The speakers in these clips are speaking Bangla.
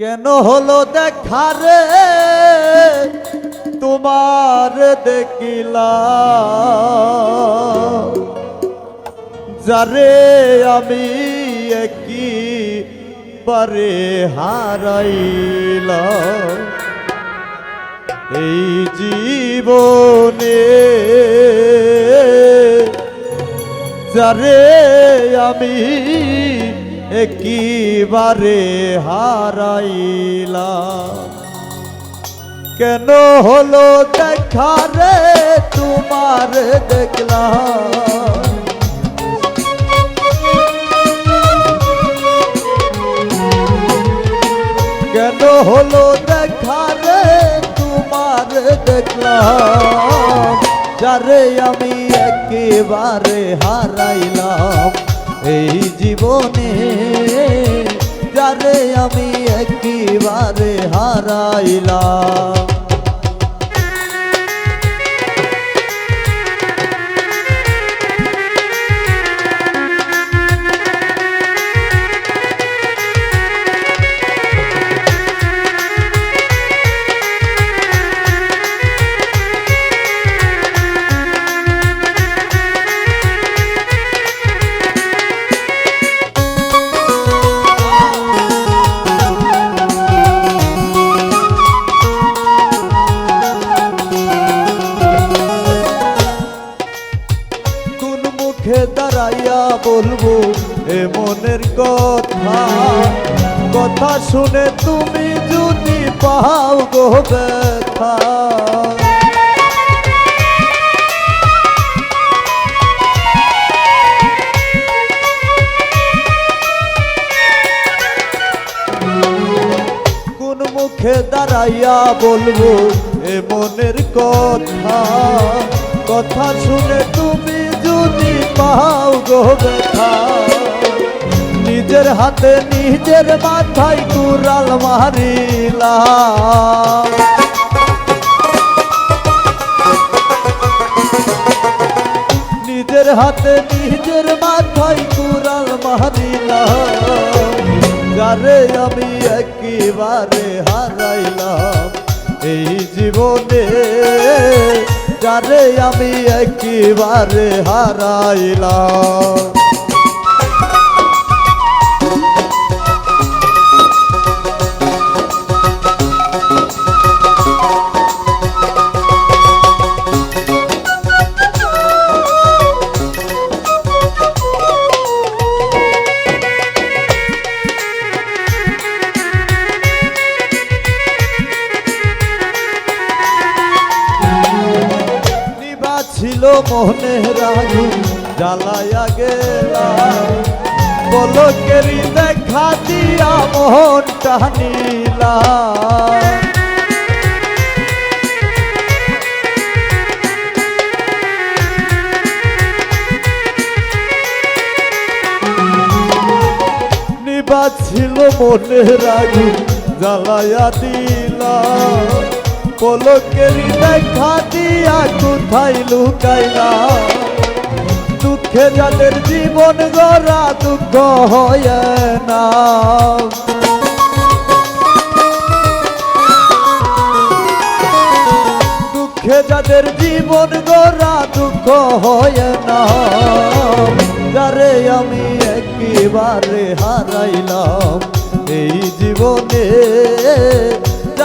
কেন হলো দেখারে তোমার দেখিলা যারে আমি একই পারে হারাইলাম। এই জীবনে যারে আমি একিবারে হারাইলাম কেন হলো দেখা রে তোমার দেখলাম কেন হলো দেখা রে তোমার দেখলাম যারে আমি একেবারে হারাইলাম এই জীবনে যারে আমি একবারে হারাইলাম। মনের কথা কথা শুনে তুমি যদি পাও গো ব্যথা। কোন মুখে দাঁড়াইয়া বলব এ মনের কথা কথা শুনে তুমি যদি পাও গো ব্যথা। নিজের হাতে, নিজের মাথায় কুড়াল মারিলাম নিজের হাতে, নিজের মাথায় কুড়াল মারিলাম যারে আমি একেবারে হারাইলাম এই জীবনে, যারে আমি একেবারে হারাইলাম। মনে রাগু জ্বালায়া গেলা। বলকেরি দেখা দিয়া মোহন টানিলা ছিল মনে রাগু জ্বালায়া দিলা। পলকেরি দেখা দিয়া কোথায় লুকাইলা দুঃখে যাদের জীবন গড়া দুঃখ হয় না। দুঃখে যাদের জীবন গড়া দুঃখ হয় না। যারে আমি একেবারে হারাইলাম, এই জীবনে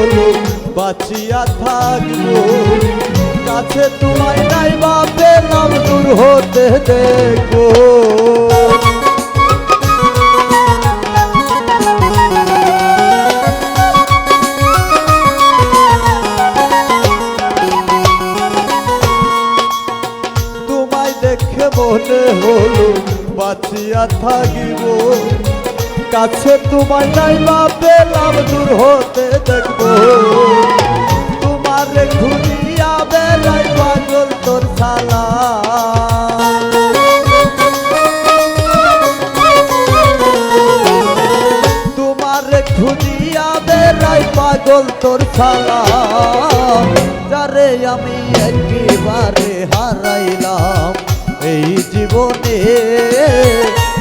হলো, বাঁচিয়া থাকব। কাছে তোমায় নাই বা পেলাম, দূর হতে দেখো মনে হলো, বাঁচিয়া থাকিব। কাছে তোমার নাই বা পেলাম দূর হতে দেখব। তোমারে ঘুরিয়া বেলায় পাগল তোর সালা তোমার খুঁজিয়া বেড়াই পাগল তোর ছালা যারে আমি একেবারে হারাইলাম এই জীবনে।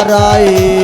อะไร